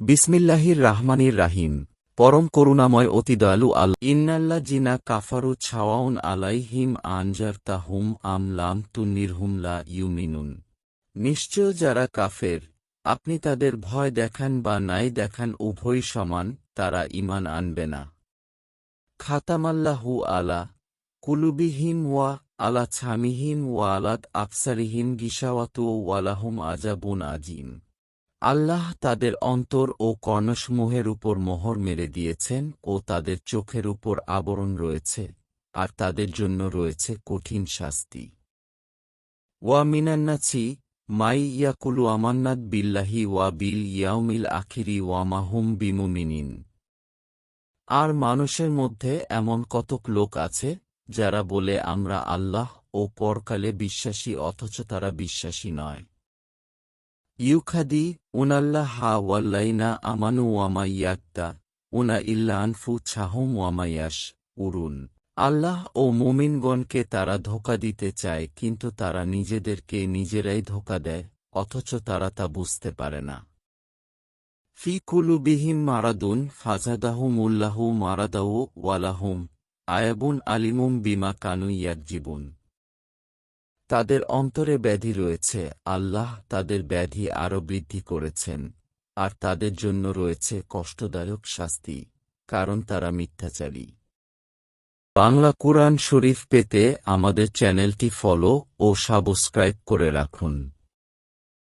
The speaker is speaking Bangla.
বিসমিল্লাহির রাহমানির রাহিম। পরম করুণাময় অতি দয়ালু আল ইন্নাল্লা জিনা কাফারু ছাওয়াউন আলাইহিম আনজার তাহুম আম লাম তুন্নিরহুম লা ইউমিনুন। নিশ্চয় যারা কাফের, আপনি তাদের ভয় দেখান বা নাই দেখান উভয় সমান, তারা ইমান আনবে না। খাতামাল্লাহু আলা কুলুবিহিম ওয়া আলা ছামিহিম ওয়া আলাত আফসারিহিম গিসাওয়াতু ওয়ালাহুম আজাবুন আজিম। আল্লাহ তাদের অন্তর ও কর্ণসমূহের উপর মোহর মেরে দিয়েছেন ও তাদের চোখের উপর আবরণ রয়েছে, আর তাদের জন্য রয়েছে কঠিন শাস্তি। ওয়া মিনান্নাছি মাই ইয়াকুলু আমান্নাত বিল্লাহি ওয়া বিল ইয়াউমিল আখিরি ওয়া মাহুম বিমুমিনিন। আর মানুষের মধ্যে এমন কতক লোক আছে, যারা বলে আমরা আল্লাহ ও পরকালে বিশ্বাসী অথচ তারা বিশ্বাসী নয়। ইউখাদি উনাল্লাহ হা ওয়াল্লাইনা আমানু ওয়ামাইয়াক্তা উনা ইল্লানফু ছাহুম ওয়ামাইয়াস উরুন। আল্লাহ ও মুমিনগণকে তারা ধোকা দিতে চায়, কিন্তু তারা নিজেদেরকে নিজেরাই ধোকা দেয়, অথচ তারা তা বুঝতে পারে না। ফি কুলুবিহিম মারাদুন ফাজাদাহুমুল্লাহু মারাদাউ ওয়ালাহুম আয়াবুন আলিমুম বিমা কানু ইয়াকজিবুন। তাদের অন্তরে ব্যাধি রয়েছে, আল্লাহ তাদের ব্যাধি আরও বৃদ্ধি করেছেন, আর তাদের জন্য রয়েছে কষ্টদায়ক শাস্তি, কারণ তারা মিথ্যাচারী। বাংলা কোরআন শরীফ পেতে আমাদের চ্যানেলটি ফলো ও সাবস্ক্রাইব করে রাখুন।